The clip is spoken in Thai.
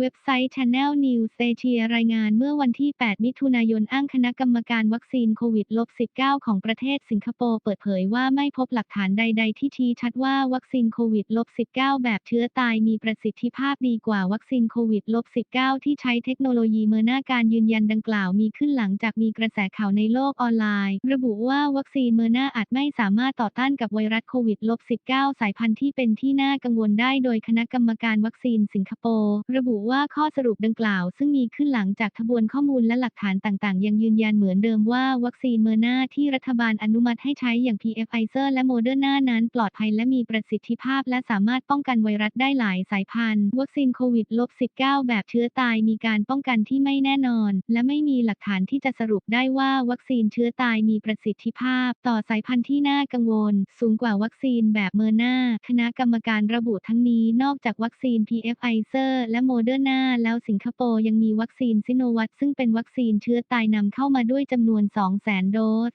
เว็บไซต์ Channel News Asia รายงานเมื่อวันที่ 8 มิถุนายนอ้างคณะกรรมการวัคซีนโควิด -19 ของประเทศสิงคโปร์เปิดเผยว่าไม่พบหลักฐานใด ๆ ที่ชี้ชัดว่าวัคซีนโควิด -19 แบบเชื้อตายมีประสิทธิภาพดีกว่าวัคซีนโควิด -19 ที่ใช้เทคโนโลยีเมอร์นาการยืนยันดังกล่าวมีขึ้นหลังจากมีกระแสข่าวในโลกออนไลน์ ระบุว่าวัคซีนเมอร์นาอาจไม่สามารถต่อต้านกับไวรัสโควิด -19 สายพันธุ์ที่เป็นที่น่ากังวลได้โดยคณะกรรมการวัคซีนสิงคโปร์ระบุว่าข้อสรุปดังกล่าว ซึ่งมีขึ้นหลังจากทบวนข้อมูลและหลักฐานต่างๆ ยังยืนยันเหมือนเดิมว่าวัคซีนเมอร์นาที่รัฐบาลอนุมัติให้ใช้อย่าง Pfizer และโมเดอร์นานั้นปลอดภัยและมีประสิทธิภาพ และสามารถป้องกันไวรัสได้หลายสายพันธุ์ วัคซีนโควิด -19 แบบเชื้อตายมีการป้องกันที่ไม่แน่นอน และไม่มีหลักฐานที่จะสรุปได้ว่าวัคซีนเชื้อตายมีประสิทธิภาพ ต่อสายพันธุ์ที่น่ากังวล สูงกว่าวัคซีนแบบเมอร์นาคณะกรรมการระบุทั้งนี้นอกจากวัคซีน PF Pfizer และโมเดอร์นาแล้วสิงคโปร์ยังมีวัคซีนซิโนวัตซึ่งเป็นวัคซีนเชื้อตายนำเข้ามาด้วยจำนวน 200,000 โดส